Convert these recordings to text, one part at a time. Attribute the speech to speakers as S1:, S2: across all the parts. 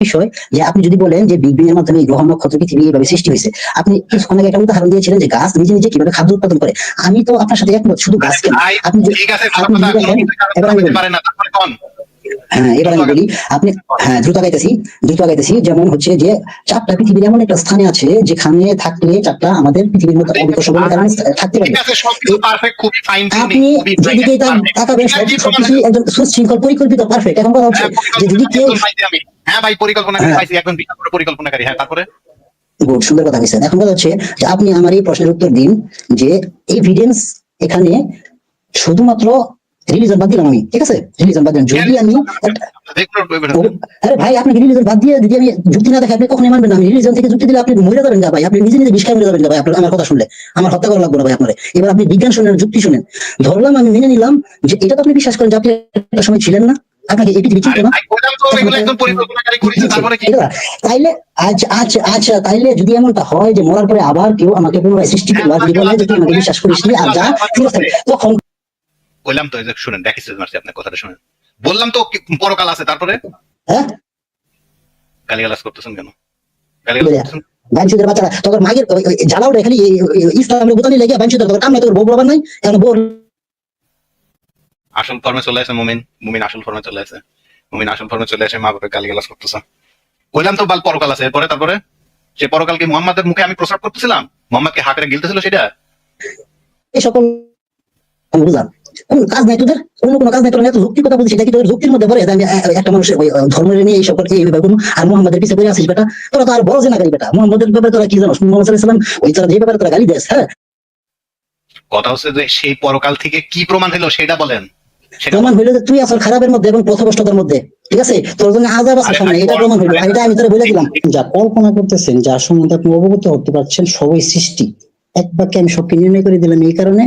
S1: বিষয় যে আপনি যদি বলেন যে বিগ এর মাধ্যমে গ্রহ নক্ষত্র পৃথিবী এইভাবে সৃষ্টি হয়েছে আপনি অনেক আগে একটা উদাহরণ দিয়েছিলেন যে গাছ নিজে নিজে কীভাবে খাদ্য উৎপাদন করে। আমি তো আপনার সাথে একমত শুধু গাছ কেন আপনি
S2: ঠিক আছে
S1: হ্যাঁ এবার আমি বলি আপনি হ্যাঁ দ্রুত গাইতেছি দ্রুত গাইতেছি যেমন হচ্ছে যে চারটা পৃথিবীর এমন একটা স্থানে আছে যেখানে থাকলে চারটা আমাদের পৃথিবীর অবিকর্ষ বলের কারণে থাকতে পারে। আপনি যেদিকে তাকাবেন সবকিছু একদম সুশৃঙ্খল পরিকল্পিত পারফেক্ট এখন কথা হচ্ছে যে যদি কেউ
S2: হ্যাঁ ভাই পরিকল্পনা
S1: হ্যাঁ।
S2: পাইছি একদম পরিকল্পনাকারী হ্যাঁ তারপরে?
S1: গুড সুন্দর কথা বলছেন। এখন কথা হচ্ছে যে আপনি আমার এই প্রশ্নের উত্তর দিন যে এভিডেন্স এখানে শুধুমাত্র রিলিজন বাদ দিলাম আমি ঠিক আছে? রিলিজন বাদ দিলাম যদি আমি আরে ভাই আপনি রিলিজন বাদ দিয়ে যদি আমি যুক্তি না দেখে আপনি কখনোই মানবেন না? আমি রিলিজন থেকে যুক্তি দিলে আপনি মরে যাবেন না ভাই। আপনি নিজে নিজে বিষয় মরে যাবেন না ভাই। আপনার আমার কথা শুনলে। আমার হত্যা করা লাগবে না ভাই আপনার। এবার আপনি বিজ্ঞান শুনেন যুক্তি শুনেন। ধরলাম আমি মেনে নিলাম যে এটা তো আপনি বিশ্বাস করেন যে আপনি একটা সময় ছিলেন না। আপনাকে এই পৃথিবী চিনতো না তাইলে আচ্ছা আচ্ছা আচ্ছা তাইলে যদি এমনটা হয় যে মরার পরে আবার কেউ আমাকে পুনরায় সৃষ্টি করল আর যদি বলে যে তুই আমাকে বিশ্বাস করিস আর যা তখন
S2: বললাম তো শুনেন দেখি মারছি আপনার কথাটা শুনেন। বললাম তো পরকাল আছে তারপরে?
S1: হ্যাঁ?
S2: গালিগালাজ করতেছেন কেন? গালিগালাজ করতেছেন?
S1: বাচ্চারা তোর মাগের ওই- ওই জ্বালাও রে খালি এই- এই- ইসলামের বোতানি লেগে বাঞ্চুদের তোর কাম তোর বউ বাবার নাই এখন বউ
S2: আসল ফর্মে চলে আসে মুমিন মুমিন আসল ফর্মে চলে আসে। মুমিন আসল ফর্মে চলে আসে মা বাপের গালিগালাজ করতেছে। বললাম তো বাল পরকাল আছে এরপরে তারপরে? সে পরকালকে মোহাম্মদের মুখে আমি প্রস্রাব করতেছিলাম? মোহাম্মদকে হাঁকড়ে গিলতেছিল সেটা?
S1: এই সকল বুঝলাম। কোন কাজ নাই তোদের অন্য কোনো কাজ নাই তোর এত যুক্তি কথা বলছিস এটা কি তোর যুক্তির মধ্যে পড়ে? আমি একটা মানুষের ওই ধর্ম নিয়ে এই সকল এই ব্যাপার কোনো আর মোহাম্মদের পিছিয়ে পড়ে আসিস বেটা? তোরা তো আর বড় জেনা করি বেটা। মোহাম্মদের ব্যাপারে তোরা কি জানো? মোহাম্মদ সাল্লাম ওই তোরা যে ব্যাপারে তোরা গালি দেস হ্যাঁ?
S2: কথা হচ্ছে যে সেই পরকাল থেকে কি প্রমাণ হলো সেটা বলেন। সেটা
S1: প্রমাণ হইল যে তুই আসল খারাপের মধ্যে এবং পথভ্রষ্টতার মধ্যে ঠিক আছে? তোর জন্য আজাব আছে সামনে এটা প্রমাণ হইল এটা আমি তোরা বলে দিলাম।
S3: যা কল্পনা করতেছেন যা সম্বন্ধে আপনি অবগত হতে পারছেন সবই সৃষ্টি। এক বাক্যে আমি সবকে নির্ণয় করে দিলাম এই কারণে।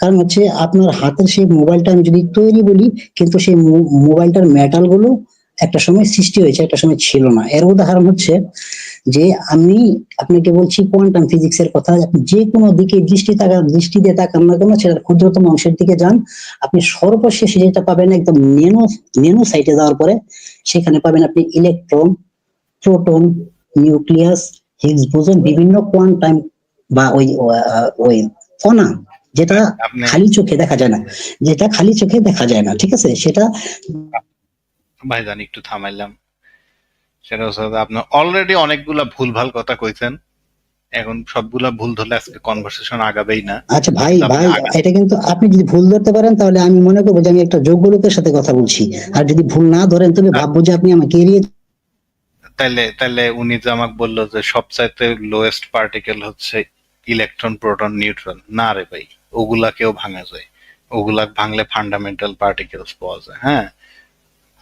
S3: কারণ হচ্ছে আপনার হাতের সেই মোবাইলটা আমি যদি তৈরি বলি, কিন্তু সেই মোবাইলটার মেটালগুলো একটা সময় সৃষ্টি হয়েছে, একটা সময় ছিল না। এর উদাহরণ হচ্ছে যে আমি আপনাকে বলছি কোয়ান্টাম ফিজিক্স এর কথা, আপনি যে কোনো দিকে দৃষ্টি তাকা দৃষ্টি দিয়ে তাকান না কেন, সেটার ক্ষুদ্রতম অংশের দিকে যান। আপনি সর্বশেষে যেটা পাবেন একদম নেনো নেনো সাইটে যাওয়ার পরে, সেখানে পাবেন আপনি electron proton nucleus Higgs boson বিভিন্ন কোয়ান্টাম বা ওই ওই কণা যেটা খালি চোখে দেখা যায় না যেটা খালি চোখে দেখা যায় না ঠিক আছে? সেটা
S2: ভাইজান একটু থামাইলাম। সেটা হচ্ছে যে আপনি অলরেডি অনেকগুলা ভুলভাল কথা কইছেন। এখন সবগুলা ভুল ধরলে আজকে কনভারসেশন আগাবেই না।
S3: আচ্ছা ভাই ভাই এটা কিন্তু আপনি যদি ভুল ধরতে পারেন তাহলে আমি মনে করব যে আমি একটা যোগ্য লোকের সাথে কথা বলছি। আর যদি ভুল না ধরেন তবে ভাববো যে আপনি আমাকে এড়িয়ে
S2: তাহলে তাইলে উনি যে আমাকে বলল যে সবচাইতে লোয়েস্ট পার্টিকেল হচ্ছে ইলেকট্রন প্রোটন নিউট্রন না রে ভাই, ওগুলাকেও ভাঙা যায়। ওগুলা ভাঙলে ফান্ডামেন্টাল পার্টিকেলস পাওয়া যায় হ্যাঁ?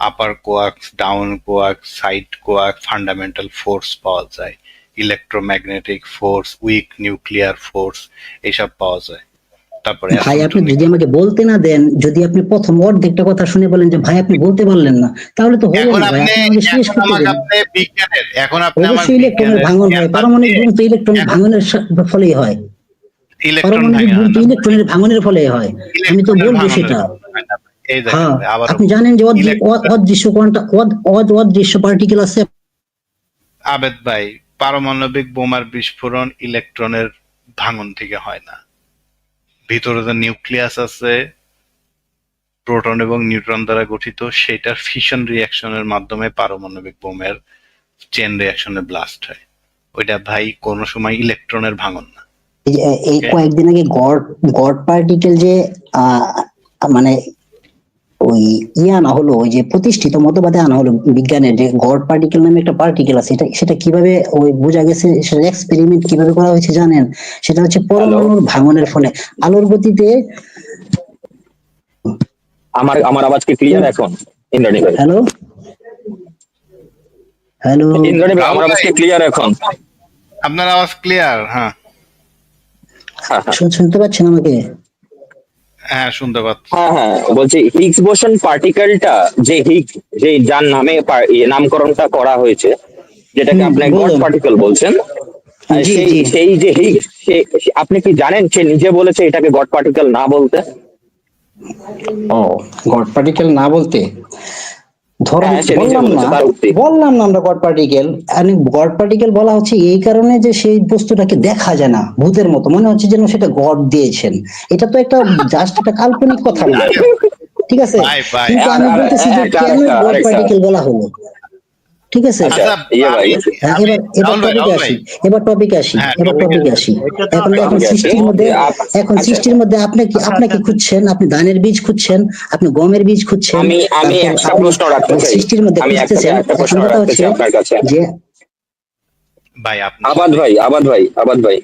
S2: Upper quarks down quarks side quack fundamental force পাওয়া যায়। Electromagnetic force weak nuclear force এসব পাওয়া যায়। তারপরে
S1: ভাই আপনি যদি আমাকে বলতে না দেন যদি আপনি প্রথম অর্ধেকটা কথা শুনে বলেন যে ভাই আপনি বলতে পারলেন না তাহলে তো হলো
S2: এখন
S1: না ভাই।
S2: আপনি
S1: আপনি আমাকে শেষ করতে
S2: আপনি বিজ্ঞানের এখন আপনি আমার
S1: ইলেকট্রনের ভাঙন হয়। পারমাণবিক তো ইলেকট্রনের ভাঙনের ফলেই হয়। পারমাণবিক তো ইলেকট্রনের ভাঙনের ফলে হয়। আমি তো বলব সেটা। হ্যাঁ আপনি জানেন যে অদৃশ্য অদৃশ্য পার্টিকেল আছে।
S2: আবেদ ভাই পারমাণবিক বোমার বিস্ফোরণ ইলেকট্রনের ভাঙন থেকে হয় না। ভিতরে যে নিউক্লিয়াস আছে প্রোটন এবং নিউট্রন দ্বারা গঠিত সেটার ফিশন রিয়াকশনের মাধ্যমে পারমাণবিক বোমের চেন রিয়াকশনে ব্লাস্ট হয় ওইটা ভাই কোন সময় ইলেকট্রনের ভাঙন না
S1: এই. কয়েকদিন আগে গড গড পার্টিকেল যে মানে ওই ইয়ে আনা হলো ওই যে প্রতিষ্ঠিত মতবাদে আনা হলো বিজ্ঞানের যে গড পার্টিকেল নামে একটা পার্টিকেল আছে এটা সেটা কীভাবে ওই বোঝা গেছে সেটা এক্সপেরিমেন্ট কীভাবে করা হয়েছে জানেন? সেটা হচ্ছে পরমাণুর ভাঙনের ফলে। আলোর গতিতে
S4: আমার আমার আওয়াজ কি ক্লিয়ার এখন? ইন্দ্রাণী ভাই।
S1: হ্যালো হ্যালো
S4: ইন্দ্রাণী ভাই আমার আওয়াজ কি ক্লিয়ার এখন?
S2: আপনার আওয়াজ ক্লিয়ার হ্যাঁ।
S4: হ্যাঁ হ্যাঁ।
S1: শুনতে পাচ্ছেন আমাকে?
S2: হ্যাঁ শুনতে পাচ্ছি।
S4: হ্যাঁ হ্যাঁ বলছি হিগস বোসন পার্টিকেলটা যে হিগ যে যার নামে ইয়ে নামকরণটা করা হয়েছে যেটাকে আপনি গড। পার্টিকেল বলছেন আহ, সেই সেই যে হিগ আপনি কি জানেন সে নিজে বলেছে এটাকে গড পার্টিকেল না বলতে?
S3: ও গড পার্টিকেল না বলতে?
S4: হ্যাঁ,
S1: বললাম না
S4: তার উক্তি।
S1: বললাম না আমরা গড পার্টিকেল গড পার্টিকেল বলা হচ্ছে এই কারণে যে সেই বস্তুটাকে দেখা যায় না ভূতের মতো। মনে হচ্ছে যেন সেটা গড দিয়েছেন। এটা তো একটা জাস্ট একটা কাল্পনিক কথা না। ঠিক আছে? কিন্তু আমি বলতেছি যে কেন গড পার্টিকেল বলা হলো? ঠিক আছে?
S4: আচ্ছা, ইয়ে ভাই,
S1: হ্যাঁ,
S2: আমি-
S1: এবার টপিকে আসি। এবার টপিকে আসি
S2: হ্যাঁ,
S1: এখন এখন। সৃষ্টির মধ্যে এখন
S4: আচ্ছা।
S1: সৃষ্টির মধ্যে আপনি কি আপনি কি খুঁজছেন? আপনি ধানের বীজ খুঁজছেন? আপনি গমের বীজ খুঁজছেন?
S4: আমি আমি একটা প্রশ্ন রাখতে চাই।
S1: সৃষ্টির মধ্যে
S4: আমি একটা
S1: খুঁজতেছেন। এখন
S4: প্রশ্ন
S1: কথা হচ্ছে
S4: আপনার কাছে।
S1: যে
S2: ভাই আপনি
S4: আবাদ ভাই আবাদ ভাই আবাদ ভাই।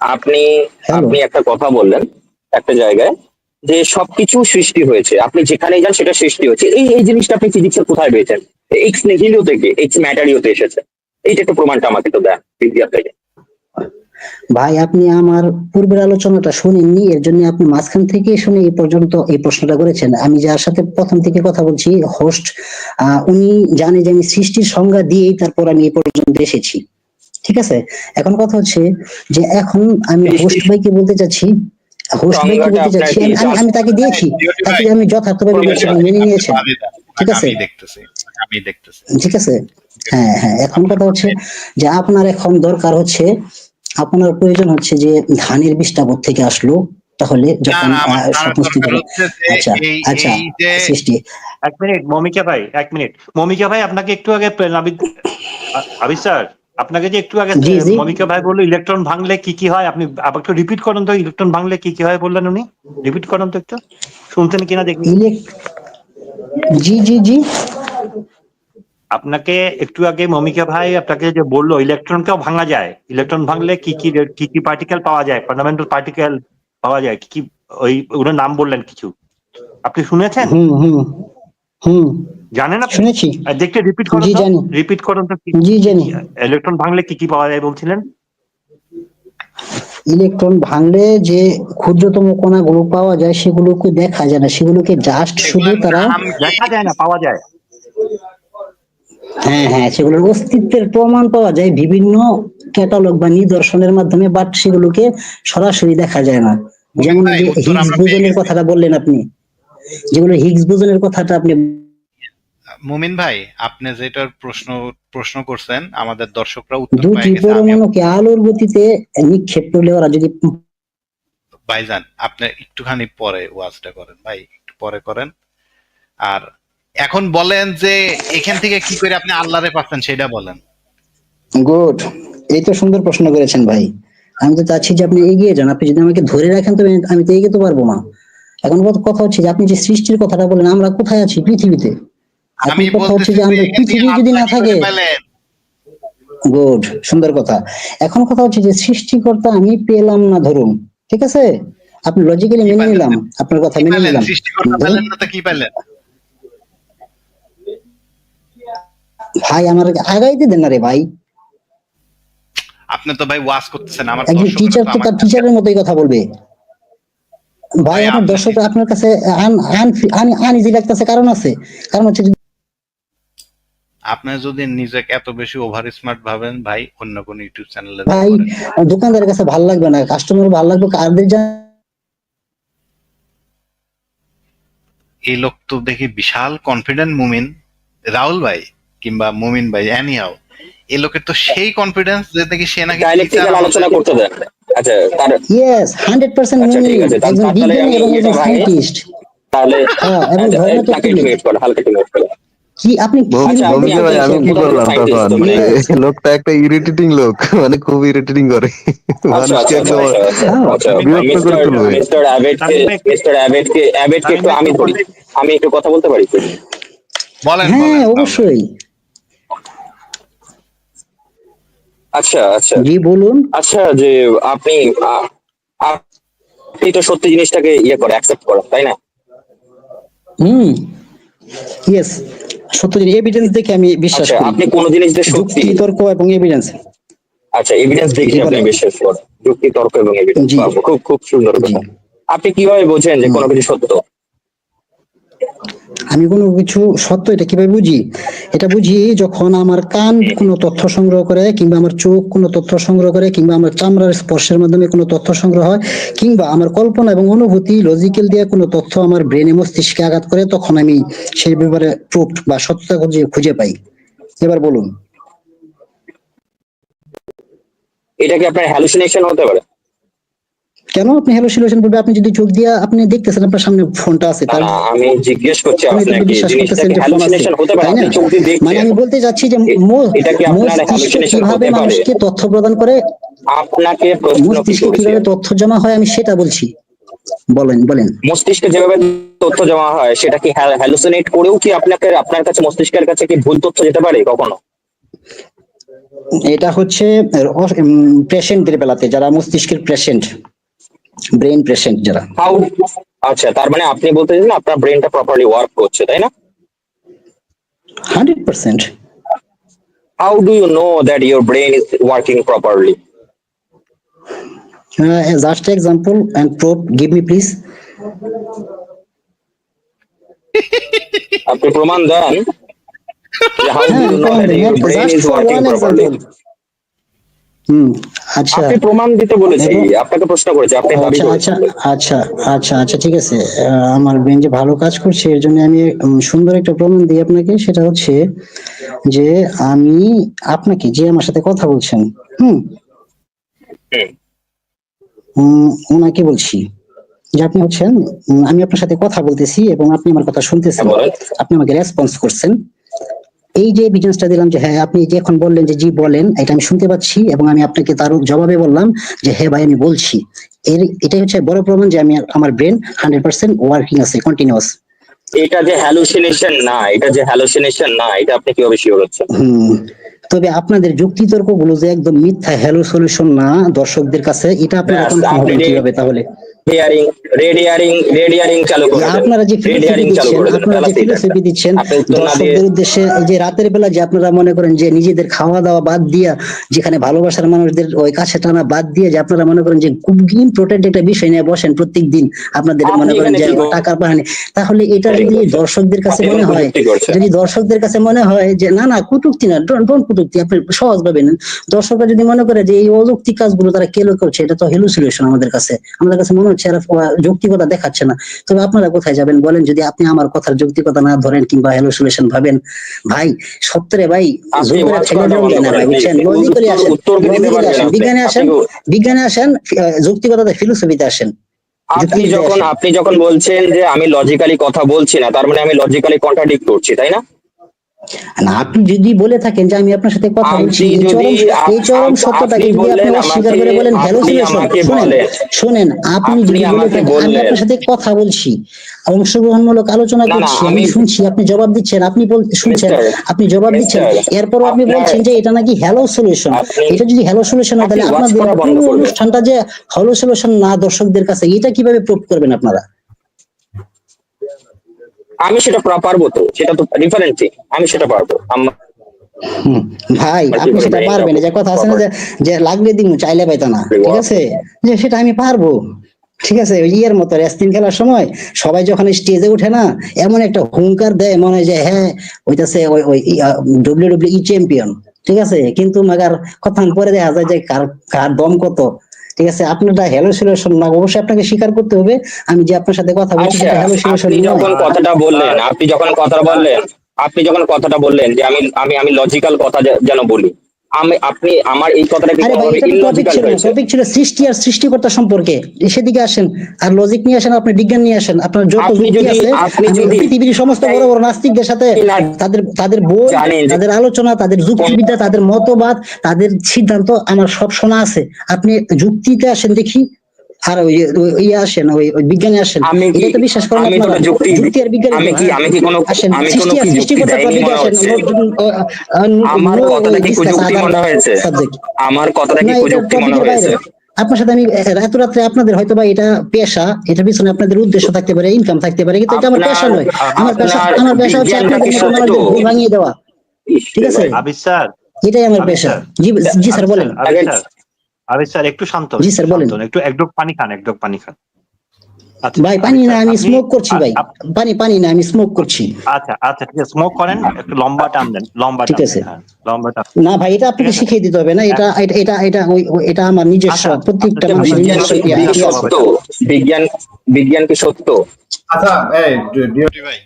S4: আপনি. আপনি একটা কথা বললেন একটা জায়গায় যে সবকিছু সৃষ্টি হয়েছে। আপনি যেখানে যান সেটা সৃষ্টি হচ্ছে এই এই জিনিসটা আপনি ফিজিক্সের কোথায় পেয়েছেন? এক্স নিহিলিও থেকে এক্স ম্যাটারিওতে এসেছে। এইটা একটু প্রমাণটা আমাকে তো দেন বিদ্যা থেকে।
S1: ভাই আপনি আমার পূর্বের আলোচনাটা শুনেননি এর জন্য আপনি মাঝখান থেকে শুনে এই পর্যন্ত এই প্রশ্নটা করেছেন। আমি যার সাথে প্রথম থেকে কথা বলছি হোস্ট উনি জানে যে আমি সৃষ্টির সংজ্ঞা দিয়েই তারপর আমি এই পর্যন্ত এসেছি। ঠিক আছে? এখন কথা হচ্ছে যে এখন আমি হোস্ট ভাইকে বলতে চাচ্ছি বলতে আমি- আমি তাকে দিয়েছি। তাকে আমি যথার্থভাবে বলছি মেনে নিয়েছেন। ঠিক আছে।
S2: আমি দেখতেছি। আমি দেখতেছি।
S1: ঠিক আছে? হ্যাঁ হ্যাঁ। এখন কথা হচ্ছে যে আপনার এখন দরকার হচ্ছে আপনার প্রয়োজন হচ্ছে যে ধানের বীজটা থেকে আসলো তাহলে যখন আচ্ছা আচ্ছা সৃষ্টি।
S5: এক মিনিট মমিকা ভাই এক মিনিট। মমিকা ভাই আপনাকে একটু আগে আবিদ স্যার আপনাকে যে একটু আগে। মমিকা ভাই বলল ইলেকট্রন ভাঙলে কি কি হয় আপনি আবার একটু রিপিট করেন তো ইলেকট্রন ভাঙলে কি কি হয় বললেন উনি? রিপিট করেন তো একটু। শুনছেন কিনা দেখি।
S1: ইলেক জি জি জি।
S5: আপনাকে একটু আগে মমিকা ভাই আপনাকে যে বলল ইলেকট্রনকেও ভাঙা যায়। ইলেকট্রন ভাঙলে কি কি কি কি পার্টিকেল পাওয়া যায়? ফান্ডামেন্টাল পার্টিকেল পাওয়া যায়। কি কি ওই ওগুলোর নাম বললেন কিছু। আপনি শুনেছেন?
S1: হুম হুম। হুম।
S5: জানেন আপনি?
S1: শুনেছি।
S5: আর দেখতে রিপিট করেন
S1: জি, জানি।
S5: রিপিট করেন তো
S1: জি জানি।
S5: ইলেকট্রন ভাঙলে কি কি পাওয়া যায় বলছিলেন?
S1: ইলেকট্রন ভাঙলে যে ক্ষুদ্রতম কণাগুলো পাওয়া যায় সেগুলোকে দেখা যায় না। সেগুলোকে জাস্ট শুধু তারা
S5: দেখা যায় না পাওয়া যায়।
S1: হ্যাঁ হ্যাঁ সেগুলোর অস্তিত্বের প্রমাণ পাওয়া যায় বিভিন্ন ক্যাটালগ বা নিদর্শনের মাধ্যমে বাট সেগুলোকে সরাসরি দেখা যায় না। যেমন হিগস। কথাটা বললেন আপনি। যেগুলো হিগস বোজনের কথাটা আপনি
S2: মুমিন ভাই আপনি যেটার প্রশ্ন প্রশ্ন করছেন আমাদের দর্শকরা উত্তর
S1: দুটি
S2: গেছে।
S1: পরমাণুকে আলোর গতিতে নিক্ষেপ করলে ওরা যদি
S2: ভাইজান আপনি একটুখানি পরে ওয়াজটা করেন ভাই একটু পরে করেন। আর এখন বলেন যে এখান থেকে কি করে আপনি আল্লাহরে পাচ্ছেন সেটা বলেন।
S1: গুড। এই তো সুন্দর প্রশ্ন করেছেন ভাই। আমি তো চাচ্ছি যে আপনি এগিয়ে যান আপনি যদি আমাকে ধরে রাখেন তবে আমি তো এগিয়ে তো পারব না। এখন কথা- হচ্ছে যে আপনি যে সৃষ্টির কথাটা বলেন আমরা কোথায় আছি পৃথিবীতে? এখন কথা হচ্ছে যে আমরা পৃথিবী যদি না থাকে গুড সুন্দর কথা। এখন কথা হচ্ছে যে সৃষ্টিকর্তা আমি পেলাম না ধরুন। ঠিক আছে? আপনি লজিক্যালি মেনে নিলাম আপনার কথা মেনে নিলাম। ভাই আমার আগাইতে দেন না রে ভাই।
S2: আপনি তো ভাই ওয়াজ করতেছেন আমার
S1: টিচার তো তার টিচারের মতোই কথা বলবে। ভাই আপনার দর্শক আপনার কাছে আন আন আনইজি লাগতেছে কারণ আছে। কারণ হচ্ছে
S2: আপনি যদি নিজেকে এত বেশি ওভার স্মার্ট ভাবেন ভাই অন্য কোন ইউটিউব চ্যানেলে
S1: ভাই দোকানদারের কাছে ভালো লাগবে না কাস্টমার ভালো লাগবে কাদের যা
S2: এই লোক তো দেখি বিশাল কনফিডেন্ট মুমিন। রাহুল ভাই কিংবা মুমিন ভাই এনি হাও এই লোকের তো সেই কনফিডেন্স যে দেখি সে নাকি
S4: আলোচনা করতে দেন আচ্ছা তার
S1: ইয়েস
S4: আচ্ছা, ঠিক আছে, তাহলে- আমি এটা ভাঙি। তাহলে
S1: হ্যাঁ, এবং
S4: আচ্ছা, তাকে। হালকা
S1: কি আপনি
S6: আমি কি করলাম তখন?
S4: মানে-
S6: লোকটা একটা ইরিটেটিং লোক মানে খুব ইরিটেটিং করে।
S4: আচ্ছা
S6: মানুষকে
S4: আচ্ছা
S6: একদম বিরক্ত করে
S4: মিস্টার। মিস্টার একটু আমি ধরি। আমি একটু কথা বলতে পারি?
S2: বলেন
S1: হ্যাঁ অবশ্যই।
S4: আচ্ছা আচ্ছা।
S1: জি বলুন।
S4: আচ্ছা যে আপনি আপনি তো সত্যি জিনিসটাকে ইয়ে করে অ্যাকসেপ্ট করেন তাই না?
S1: হুম। ইয়েস সত্য এভিডেন্স দেখে আমি বিশ্বাস
S4: আচ্ছা
S1: করি।
S4: আপনি কোন জিনিস যে সত্যি
S1: তর্ক এবং এভিডেন্স
S4: আচ্ছা এভিডেন্স দেখে আপনি বিশ্বাস করেন যুক্তি তর্ক এবং এভিডেন্স খুব খুব সুন্দর কথা। আপনি কীভাবে বোঝেন যে কোনো কিছু সত্য?
S1: আমি কোনো কিছু সত্য এটা কীভাবে বুঝি? এটা বুঝি যখন আমার কান কোনো তথ্য সংগ্রহ করে কিংবা আমার চোখ কোনো তথ্য সংগ্রহ করে কিংবা আমার চামড়ার স্পর্শের মাধ্যমে কোনো তথ্য সংগ্রহ হয় কিংবা আমার কল্পনা এবং অনুভূতি লজিক্যাল দিয়ে কোনো তথ্য আমার ব্রেনে মস্তিষ্কে আঘাত করে, তখন আমি সেই ব্যাপারে প্রুফ বা সত্যতা খুঁজে খুঁজে পাই। এবার বলুন।
S4: এটা কি আপনার হ্যালুসিনেশন হতে পারে?
S1: কেন আপনি হ্যালো হ্যালোসিলেশন বলবে আপনি যদি চোখ দিয়ে আপনি দেখতেছেন আপনার সামনে ফোনটা আছে তার
S4: আমি জিজ্ঞেস করছি আপনাকে জিনিসটা
S1: আছে,
S4: হতে পারে আপনি? চোখ দিয়ে
S1: মানে আমি বলতে যাচ্ছি যে
S4: এটা কি আপনার হতে পারে?
S1: মানুষকে তথ্য প্রদান করে?
S4: আপনাকে প্রশ্ন
S1: কীভাবে তথ্য জমা হয়? আমি সেটা বলছি। বলেন বলেন।
S4: মস্তিষ্কে যেভাবে তথ্য জমা হয় সেটা কি হ্যালুসিনেট করেও কি আপনাকে আপনার কাছে মস্তিষ্কের কাছে কি ভুল তথ্য যেতে পারে কখনো?
S1: এটা হচ্ছে পেশেন্টদের বেলাতে যারা মস্তিষ্কের পেশেন্ট ব্রেন পেশেন্ট যারা
S4: হাউ আচ্ছা তার মানে আপনি বলতে চাইছেন আপনার ব্রেনটা প্রপারলি ওয়ার্ক করছে তাই না
S1: hundred percent
S4: how do you know that your brain is working properly
S1: just example and proof give me please
S4: আপনি প্রমাণ দেন how do you know that your brain
S1: just
S4: is
S1: for
S4: working
S1: one
S4: properly
S1: example hmm আচ্ছা।
S4: আপনি প্রমাণ দিতে বলেছি আপনাকে প্রশ্ন করেছি আপনি দাবি
S1: আচ্ছা আচ্ছা আচ্ছা আচ্ছা আচ্ছা ঠিক আছে। আমার ব্রেন যে ভালো কাজ করছে এর জন্য আমি সুন্দর একটা প্রমাণ দিই আপনাকে সেটা হচ্ছে যে আমি আপনাকে যে আমার সাথে কথা বলছেন হুম? ওনাকে বলছি যে আপনি হচ্ছেন আমি আপনার সাথে কথা বলতেছি এবং আপনি আমার কথা শুনতেছেন। আপনি আমাকে রেসপন্স করছেন। এই যে এভিডেন্সটা দিলাম যে হ্যাঁ আপনি যে এখন বললেন যে জি বলেন এটা আমি শুনতে পাচ্ছি এবং আমি আপনাকে তার জবাবে বললাম যে হ্যাঁ ভাই আমি বলছি। এর এটাই হচ্ছে বড় প্রমাণ যে আমি আমার ব্রেন হান্ড্রেড পার্সেন্ট ওয়ার্কিং আছে কন্টিনিউয়াস
S4: এটা যে হ্যালুসিনেশন না এটা যে হ্যালুসিনেশন না এটা আপনি কীভাবে শিওর হচ্ছেন?
S1: তবে আপনাদের যুক্তি তর্কগুলো যে একদম মিথ্যা হ্যালো সলিউশন না দর্শকদের কাছে এটা আপনারা
S4: ব্যাস,
S1: কনফার্ম
S4: রেডিয়ারিং চালু করে
S1: আপনারা যে
S4: চালু করে
S1: আপনারা যে
S4: তাহলে
S1: ফিলোসফি দিচ্ছেন দর্শকদের উদ্দেশ্যে যে রাতের বেলা যে আপনারা মনে করেন যে নিজেদের খাওয়া দাওয়া বাদ দিয়া যেখানে ভালোবাসার মানুষদের ওই কাছে টানা বাদ দিয়ে যে আপনারা মনে করেন যে খুব ইম্পর্টেন্ট একটা বিষয় নিয়ে বসেন প্রত্যেক দিন আপনাদের মনে করেন যে টাকার বাহানে তাহলে এটা যদি দর্শকদের কাছে মনে হয় যদি দর্শকদের কাছে মনে হয় যে না না কুটুক্তি না ডোন্ট কুটুক্তি আপনি সহজ ভাবে নেন। দর্শকরা যদি মনে করে যে এই অযৌক্তিক কাজগুলো তারা কেলো করছে এটা তো হেলুসিলেশন আমাদের কাছে। আমাদের কাছে মনে হচ্ছে যৌক্তিকতা দেখাচ্ছে না তবে আপনারা কোথায় যাবেন বলেন যদি আপনি আমার কথার যৌক্তিকতা না ধরেন কিংবা হেলুসিলেশন ভাবেন ভাই সত্তরে ভাই? বিজ্ঞানে আসেন বিজ্ঞানে আসেন যৌক্তিকতাতে ফিলোসফিতে আসেন
S4: আপনি যখন। আপনি যখন বলছেন যে আমি লজিক্যালি কথা বলছি না তার মানে আমি লজিক্যালি কন্ট্রাডিক্ট করছি তাই না
S1: না আপনি যদি বলে থাকেন যে আমি আপনার সাথে কথা বলছি এই চরম সত্যটাকে যদি আপনি অস্বীকার করে বলেন হ্যালোসিনেশন শুনেন শুনেন আপনি যদি বলে থাকেন আমি আপনার সাথে কথা বলছি অংশগ্রহণমূলক আলোচনা করছি আমি শুনছি আপনি জবাব দিচ্ছেন আপনি শুনছেন আপনি জবাব দিচ্ছেন।
S4: Mister,
S1: এরপর আপনি বলছেন যে এটা নাকি হ্যালো সলিউশন এটা যদি হ্যালো সলিউশন হয় তাহলে আপনাদের। অনুষ্ঠানটা যে হ্যালো সলিউশন না দর্শকদের কাছে এটা কীভাবে প্রুভ করবেন আপনারা?
S4: আমি সেটা পারব তো সেটা তো ডিফারেন্ট থিং আমি সেটা পারব।
S1: ভাই আপনি সেটা পারবেন যে কথা আছে না যে যে লাগলে দিন চাইলে পাইতো না ঠিক আছে? যে সেটা আমি পারব ঠিক আছে? ওই ইয়ের মতো রেস্তিন খেলার সময় সবাই যখন স্টেজে উঠে না এমন একটা হুঙ্কার দেয় মনে হয় যে হ্যাঁ ওইটাছে ওই ওই ডব্লিউ ডব্লিউ ই চ্যাম্পিয়ন ঠিক আছে? কিন্তু মাগার কথা পরে দেখা যায় যে কার কার দম কত ঠিক আছে? আপনারটা হ্যালোসিলেশন না অবশ্যই আপনাকে স্বীকার করতে হবে। আমি যে আপনার সাথে কথা বলছি
S4: হ্যালো
S1: সিলেশন হ্যালোসিলেশন
S4: আপনি যখন কথাটা বললেন আপনি যখন কথাটা বললেন আপনি যখন কথাটা বললেন যে আমি আমি আমি লজিক্যাল কথা যেন বলি আমি আপনি আমার এই কথাটা
S1: আরে ভাই এটা টপিক ছিল টপিক ছিল সৃষ্টি আর সৃষ্টিকর্তা সম্পর্কে। সেদিকে আসেন আর লজিক নিয়ে আসেন আপনি বিজ্ঞান নিয়ে আসেন আপনার যত যুক্তি আছে পৃথিবীর সমস্ত বড় বড় নাস্তিকদের সাথে তাদের তাদের বই তাদের আলোচনা তাদের যুক্তিবিদ্যা তাদের মতবাদ তাদের সিদ্ধান্ত আমার সব শোনা আছে। আপনি যুক্তিতে আসেন দেখি আর ওই ওই- ইয়ে আসেন ওই বিজ্ঞানে আসেন।
S4: আমি
S1: এটা তো বিশ্বাস করেন
S4: আমি তো যুক্তি
S1: যুক্তি আর বিজ্ঞান
S4: আমি কি আমি কি কোনো
S1: আসেন
S4: আমি কোনো কি যুক্তি আমার কথাটা কি
S1: other
S4: মনে হয়েছে? আমার কথাটা কি কুযুক্তি মনে হয়েছে?
S1: আপনার সাথে আমি রাত রাত্রে আপনাদের হয়তো বা এটা পেশা এটা পিছনে আপনাদের উদ্দেশ্য থাকতে পারে ইনকাম থাকতে পারে কিন্তু এটা আমার পেশা নয়। আমার পেশা আমার পেশা হচ্ছে আপনাদের ভাঙিয়ে দেওয়া। ঠিক আছে? এটাই আমার। পেশা। জি জি স্যার বলেন।
S5: আবির স্যার একটু শান্ত
S1: জি, স্যার, বলেন।
S5: একটু এক ডোক পানি খান এক ডোক পানি খান। আচ্ছা,
S1: ভাই পানি না আমি
S5: আপনি-
S1: স্মোক করছি ভাই। পানি পানি না আমি স্মোক করছি।
S5: আচ্ছা আচ্ছা ঠিক আছে স্মোক করেন একটু লম্বা টান দেন লম্বা
S1: ঠিক আছে।
S5: হ্যাঁ, লম্বা টান
S1: না ভাই এটা আপনাকে শিখিয়ে দিতে হবে না এটা এটা এটা এটা এটা আমার নিজস্ব
S5: আচ্ছা,
S1: প্রত্যেকটা
S5: আচ্ছা,
S1: মানুষের
S5: বিজ্ঞান-
S1: নিজস্ব
S4: বিজ্ঞান সত্য বিজ্ঞান বিজ্ঞান কি সত্য?
S7: আচ্ছা এই
S2: ডিওটি ভাই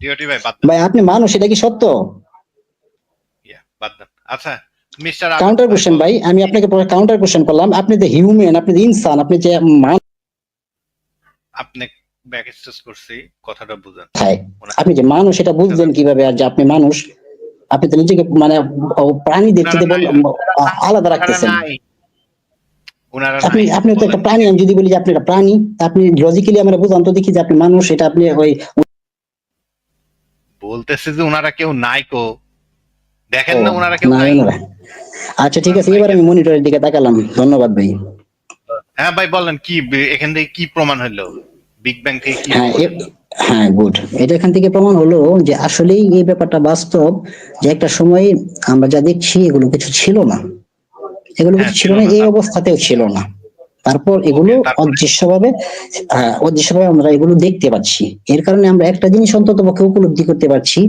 S2: ডিওটি ভাই
S1: ভাই আপনি মানুষ এটা কি সত্য?
S2: বাদ আচ্ছা মিস্টার
S1: কাউন্টার কোশ্চেন ভাই আমি আপনাকে কাউন্টার কোশ্চেন করলাম। আপনি যে হিউম্যান আপনি যে ইনসান আপনি যে মান
S2: আপনি ব্যাক স্টেজ করছি কথাটা বুঝেন।
S1: খায় আপনি যে মানুষ এটা বুঝলেন কীভাবে আর যে আপনি মানুষ আপনি তো নিজেকে মানে থেকে বল- আলাদা রাখতেছেন। আপনি আপনি তো একটা প্রাণী আমি যদি বলি যে আপনি একটা প্রাণী আপনি লজিক্যালি আমরা বুঝান তো দেখি যে আপনি মানুষ এটা আপনি ওই
S2: বলতেছে যে ওনারা কেউ নাই কো। দেখেন না ওনারা কেউ নাই।
S1: আচ্ছা ঠিক আছে এবার আমি মনিটরের দিকে তাকালাম। ধন্যবাদ ভাই।
S2: হ্যাঁ ভাই বলেন কি এখান থেকে কি প্রমাণ হলো? বিগ ব্যাং থেকে কি
S1: হ্যাঁ হ্যাঁ গুড এটা এখান থেকে প্রমাণ হলো যে আসলেই এই ব্যাপারটা বাস্তব যে একটা সময় আমরা যা দেখছি এগুলো কিছু ছিল না। এগুলো কিছু
S2: হ্যাঁ,
S1: ছিল
S2: ছিল
S1: না। এই অবস্থাতেও ছিল না। তারপর এগুলো অদৃশ্যভাবে হ্যাঁ, অদৃশ্যভাবে আমরা এগুলো দেখতে পাচ্ছি। এর কারণে আমরা একটা জিনিস অন্তত পক্ষে উপলব্ধি করতে পারছি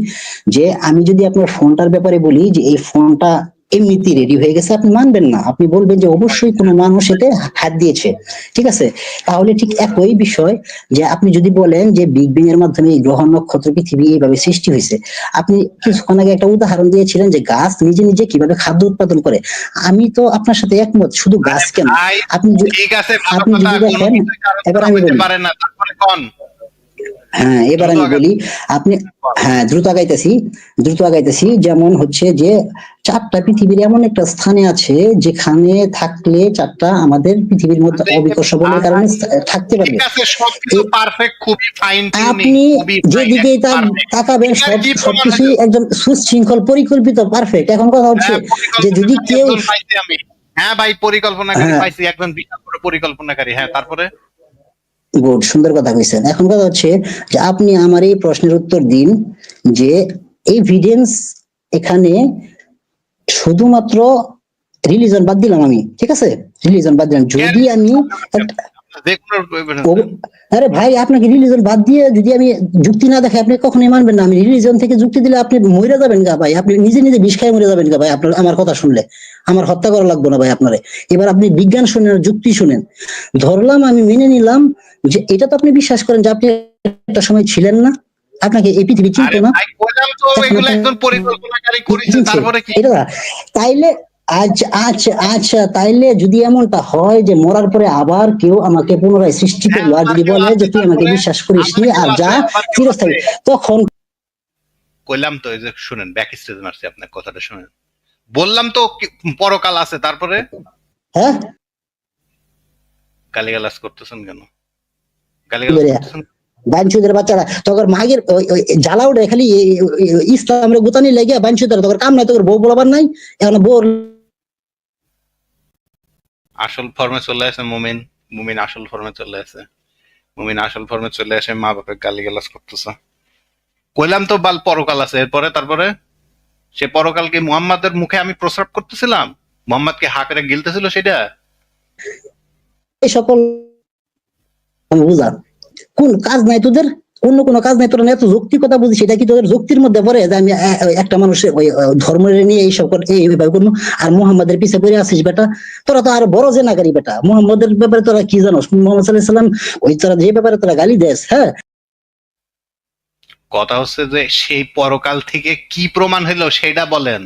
S1: যে আমি যদি আপনার ফোনটার ব্যাপারে বলি যে এই ফোনটা এমনিতেই রেডি হয়ে গেছে। আপনি মানবেন না। আপনি বলবেন যে অবশ্যই কোনো মানুষ এতে হাত দিয়েছে। ঠিক আছে? তাহলে ঠিক একই বিষয় যে আপনি যদি বলেন যে বিগ ব্যাং এর মাধ্যমে এই গ্রহ নক্ষত্র পৃথিবী এইভাবে সৃষ্টি হয়েছে আপনি কিছুক্ষণ আগে একটা উদাহরণ দিয়েছিলেন যে গাছ নিজে নিজে কীভাবে খাদ্য উৎপাদন করে। আমি তো আপনার সাথে একমত শুধু গাছ কেন। আপনি আপনি যদি দেখেন, এবার আমি বলি।
S2: পারে না তারপরে কোন
S1: হ্যাঁ এবার আমি বলি আপনি হ্যাঁ দ্রুত আগাইতেছি দ্রুত আগাইতেছি যেমন হচ্ছে যে চারটা পৃথিবীর এমন একটা স্থানে আছে যেখানে থাকলে চারটা আমাদের পৃথিবীর মধ্যে অবিকর্ষ বলের কারণে থাকতে পারবে। আপনি যেদিকেই তাকাবেন সব সবকিছু একদম সুশৃঙ্খল পরিকল্পিত পারফেক্ট এখন কথা হচ্ছে যে যদি কেউ
S2: হ্যাঁ ভাই পরিকল্পনাকারী
S1: হ্যাঁ।
S2: পাইছি একজন বিশাল পরিকল্পনাকারী। হ্যাঁ তারপরে?
S1: গুড সুন্দর কথা কইছেন। এখন কথা হচ্ছে যে আপনি আমার এই প্রশ্নের উত্তর দিন যে এভিডেন্স এখানে শুধুমাত্র রিলিজন বাদ দিলাম আমি ঠিক আছে? রিলিজন বাদ দিলাম। যদি আমি আরে ভাই আপনাকে রিলিজন বাদ দিয়ে যদি আমি যুক্তি না দেখে আপনি কখনোই মানবেন না। আমি রিলিজন থেকে যুক্তি দিলে আপনি মরে যাবেন গা ভাই। আপনি নিজে নিজে বিষ খাই মরে যাবেন গা ভাই আপনার আমার কথা শুনলে। আমার হত্যা করা লাগবে না ভাই আপনারে। এবার আপনি বিজ্ঞান শুনেন আর যুক্তি শুনেন। ধরলাম আমি মেনে নিলাম যে এটা তো আপনি বিশ্বাস করেন যে আপনি একটা সময় ছিলেন না। আপনাকে এই পৃথিবী চিনত না। তাইলে আজ আচ্ছা আচ্ছা তাইলে যদি এমনটা হয় যে মরার পরে আবার কেউ আমাকে পুনরায় সৃষ্টি করল আর যদি বলে যে তুই আমাকে বিশ্বাস করিস নি আর যা চিরস্থায়ী। তখন
S2: কইলাম তো এই যে শুনেন ব্যাক স্টেজ মারছি আপনার কথাটা শুনেন। বললাম তো পরকাল আছে তারপরে?
S1: হ্যাঁ?
S2: গালিগালাজ করতেছেন কেন? গালিগালাজ করতেছেন?
S1: বাঞ্চুদের বাচ্চারা তখন মাগের জ্বালা উঠে খালি ইসলামের গুতানি লেগে বাঞ্চুদের তখন কাম নাই তোর বউ বলাবার নাই এখন বউ
S2: আসল ফর্মে চলে আসে মুমিন মুমিন আসল ফর্মে চলে আসে। মুমিন আসল ফর্মে চলে আসে মা বাপের গালিগালাজ করতেছে। কইলাম তো বাল পরকাল আছে, এরপরে, তারপরে? সে পরকালকে মুহাম্মাদের মুখে আমি প্রস্রাব করতেছিলাম? মোহাম্মদকে হা করে গিলতেছিল সেটা?
S1: এই সকল বুঝা কোন কাজ নাই তোদের? অন্য কোনো কাজ নাই তোরা এত যৌক্তিকতা বুঝিস সেটা কি তোদের যুক্তির মধ্যে পড়ে যে আমি একটা মানুষের ওই আহ, ধর্মের নিয়ে এই এইভাবে করব? আর মোহাম্মদের পিছে পড়ে আসিস বেটা? তোরা তো আরও বড় জেনাকারী বেটা। মোহাম্মদের ব্যাপারে তোরা কি জানোস? মোহাম্মদ সাল্লাহ সাল্লাম ওই তোরা যে ব্যাপারে তোরা গালি দেস হ্যাঁ?
S2: কথা হচ্ছে যে সেই পরকাল থেকে কি প্রমাণ হলো সেটা বলেন।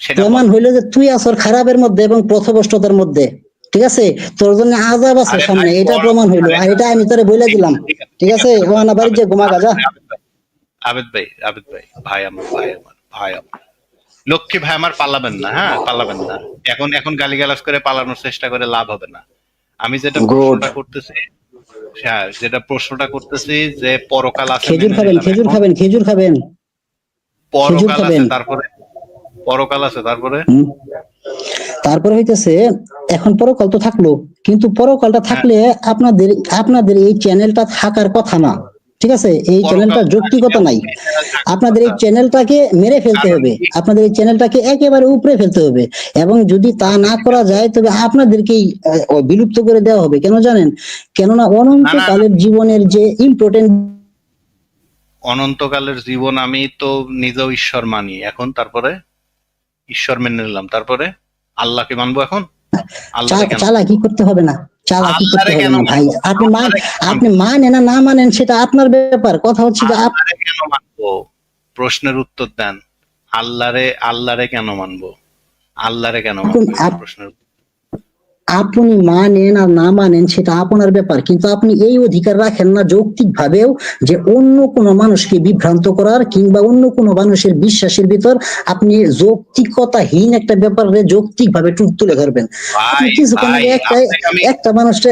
S2: সেটা
S1: প্রমাণ হইল যে তুই আসর খারাপের মধ্যে এবং পথভ্রষ্টতার মধ্যে। ঠিক আছে? তোর জন্য আজাব আছে সামনে এটা প্রমাণ হইল। আর এটা আমি তোরে বলে দিলাম।
S2: ঠিক আছে,
S1: ওখানে বাড়ির যে ঘুমা গাজা।
S2: আবেদ ভাই আবেদ ভাই ভাই আমার ভাই আমার ভাই আমার। লক্ষ্মী ভাই আমার পালাবেন না হ্যাঁ পালাবেন না। এখন এখন গালিগালাজ করে পালানোর চেষ্টা করে লাভ হবে না। আমি যেটা. প্রশ্নটা করতেছি হ্যাঁ যেটা প্রশ্নটা করতেছি যে পরকাল আছে
S1: খেজুর খাবেন খেজুর খাবেন খেজুর খাবেন।
S2: পরকাল আছে তারপরে পরকাল আছে তারপরে?
S1: তারপরে হইতেছে এখন পরকাল তো থাকল কিন্তু পরকালটা থাকলে আপনাদের আপনাদের এই চ্যানেলটা থাকার কথা না ঠিক আছে? এই চ্যানেলটা যৌক্তিকতা নাই। আপনাদের এই চ্যানেলটাকে মেরে ফেলতে হবে। আপনাদের এই চ্যানেলটাকে একেবারে উপরে ফেলতে হবে। এবং যদি তা না করা যায় তবে আপনাদেরকেই বিলুপ্ত করে দেওয়া হবে। কেন জানেন? কেননা অনন্তকালের জীবনের যে ইম্পর্টেন্ট
S2: অনন্তকালের জীবন আমি তো নিজেও ঈশ্বর মানি। এখন তারপরে? ঈশ্বর মেনে নিলাম। তারপরে আল্লাহকে মানবো এখন? চালা
S1: কি করতে হবে না। করতে হবে ভাই? আপনি মান আপনি মানেন না না মানেন সেটা আপনার ব্যাপার। কথা হচ্ছে যে
S2: কেন মানবো? প্রশ্নের উত্তর দেন। আল্লাহরে আল্লাহরে কেন মানবো? আল্লাহরে কেন মানবো? প্রশ্নের উত্তর-
S1: আপনি মানেন আর না মানেন সেটা আপনার ব্যাপার। কিন্তু আপনি এই অধিকার রাখেন না যৌক্তিক ভাবেও যে অন্য কোনো মানুষকে বিভ্রান্ত করার কিংবা অন্য কোনো মানুষের বিশ্বাসের ভিতর আপনি যৌক্তিকতাহীন একটা ব্যাপারে যৌক্তিক ভাবে তুলে ধরবেন। কিছুক্ষণ আগে একটা একটা মানুষকে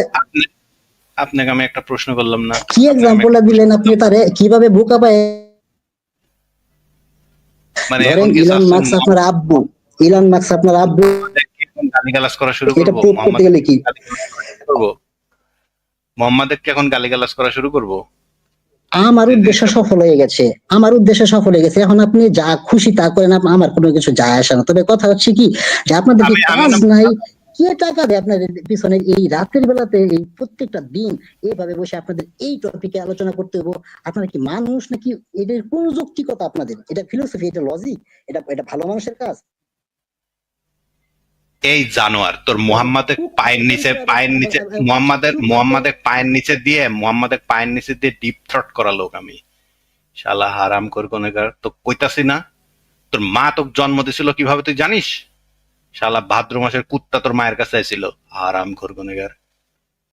S2: আপনাকে আমি একটা প্রশ্ন করলাম না।
S1: কি এক্সাম্পল দিলেন আপনি তারে? কীভাবে বোকা পায়?
S2: মানে
S1: ইলন মার্কস আপনার আব্বু। ইলন মার্কস আপনার আব্বু।
S2: গালিগালাজ করা শুরু
S1: এটা
S2: করব?
S1: প্রুভ করতে
S2: মোহাম্মদ
S1: গেলে কি?
S2: করব? এখন গালিগালাজ করা শুরু করব?
S1: আমার উদ্দেশ্য সফল হয়ে গেছে। আমার উদ্দেশ্য সফল হয়ে গেছে। এখন আপনি যা খুশি তা করেন আমার কোনো কিছু যায় আসে না। তবে কথা হচ্ছে কি যে আপনাদের কি কাজ নাই কে টাকা দেয় আপনাদের পিছনে? এই রাতের বেলাতে এই প্রত্যেকটা দিন এইভাবে বসে আপনাদের এই টপিকে আলোচনা করতে হব। আপনারা কি মানুষ নাকি? এটার কোন যৌক্তিকতা আপনাদের? এটা ফিলোসফি এটা লজিক এটা এটা ভালো মানুষের কাজ?
S2: এই জানোয়ার, তোর মোহাম্মদের পায়ের নিচে পায়ের নিচে, মোহাম্মদের মোহাম্মদের পায়ের নিচে দিয়ে, মোহাম্মদের পায়ের নিচে দিয়ে ডিপ থ্রট করা লোক আমি। শালা হারাম কর কোনেগার তো কইতাছি না। তোর মা তোর জন্ম দিছিল কীভাবে তুই জানিস? শালা ভাদ্র মাসের কুত্তা তোর মায়ের কাছে ছিল হারাম কর কোনেগার